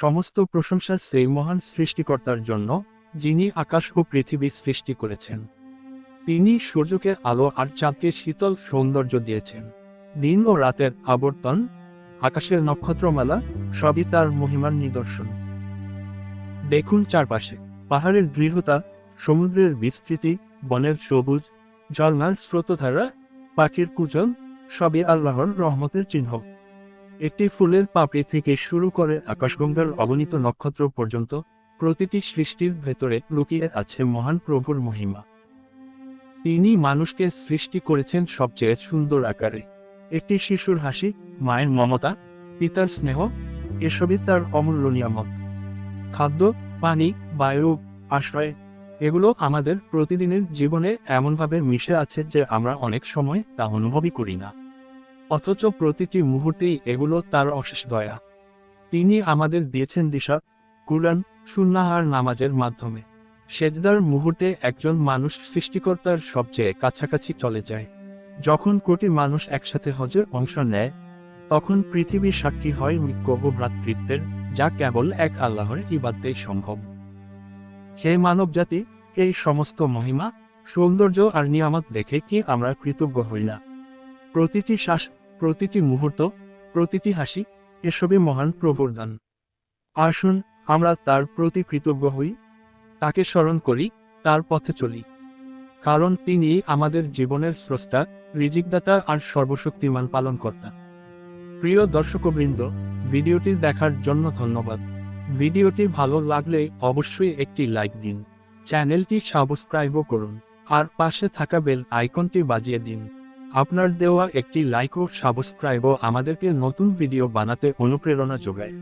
সমস্ত প্রশংসা সেই মহান সৃষ্টিকর্তার জন্য, যিনি আকাশ ও পৃথিবী সৃষ্টি করেছেন। তিনি সূর্যকে আলো আর চাঁদকে শীতল সৌন্দর্য দিয়েছেন। দিন ও রাতের আবর্তন, আকাশের নক্ষত্রমালা, সবই তার মহিমার নিদর্শন। দেখুন চারপাশে, পাহাড়ের দৃঢ়তা, সমুদ্রের বিস্তৃতি, বনের সবুজ, ঝর্ণার স্রোতধারা, পাখির কুচন সবই আল্লাহর রহমতের চিহ্ন। একটি ফুলের পাপড়ি থেকে শুরু করে আকাশগঙ্গার অগণিত নক্ষত্র পর্যন্ত প্রতিটি সৃষ্টির ভেতরে লুকিয়ে আছে মহান প্রভুর মহিমা। তিনি মানুষকে সৃষ্টি করেছেন সবচেয়ে সুন্দর আকারে। একটি শিশুর হাসি, মায়ের মমতা, পিতার স্নেহ, এসবই তার অমূল্য নিয়ামত। খাদ্য, পানি, বায়ু, আশ্রয়, এগুলো আমাদের প্রতিদিনের জীবনে এমনভাবে মিশে আছে যে আমরা অনেক সময় তা অনুভবই করি না। অথচ প্রতিটি মুহূর্তেই এগুলো তার অশেষ দয়া। তিনি আমাদের দিয়েছেন দিশা, কুরআন সুন্নাহার নামাজের মাধ্যমে। সেজদার মুহূর্তে একজন মানুষ সৃষ্টিকর্তার সবচেয়ে কাছাকাছি চলে যায়। যখন কোটি মানুষ একসাথে হজে অংশ নেয়, তখন পৃথিবী সাক্ষী হয় ঐক্য ও ভ্রাতৃত্বের, যা কেবল এক আল্লাহর ইবাদতেই সম্ভব। হে মানব জাতি এই সমস্ত মহিমা, সৌন্দর্য আর নিয়ামত দেখে কি আমরা কৃতজ্ঞ হই না? প্রতিটি শ্বাস প্রতিটি মুহূর্ত, প্রতিটি হাসি এসবই মহান প্রভুর দান। আসুন, আমরা তার প্রতি কৃতজ্ঞ হই, তাকে স্মরণ করি, তার পথে চলি। কারণ তিনি আমাদের জীবনের স্রষ্টা, রিজিকদাতা আর সর্বশক্তিমান পালনকর্তা। প্রিয় দর্শকবৃন্দ, ভিডিওটি দেখার জন্য ধন্যবাদ। ভিডিওটি ভালো লাগলে অবশ্যই একটি লাইক দিন। চ্যানেলটি সাবস্ক্রাইবও করুন। আর পাশে থাকা বেল আইকনটি বাজিয়ে দিন। আপনার দেওয়া একটি লাইক ও সাবস্ক্রাইবও আমাদেরকে নতুন ভিডিও বানাতে অনুপ্রেরণা যোগায়।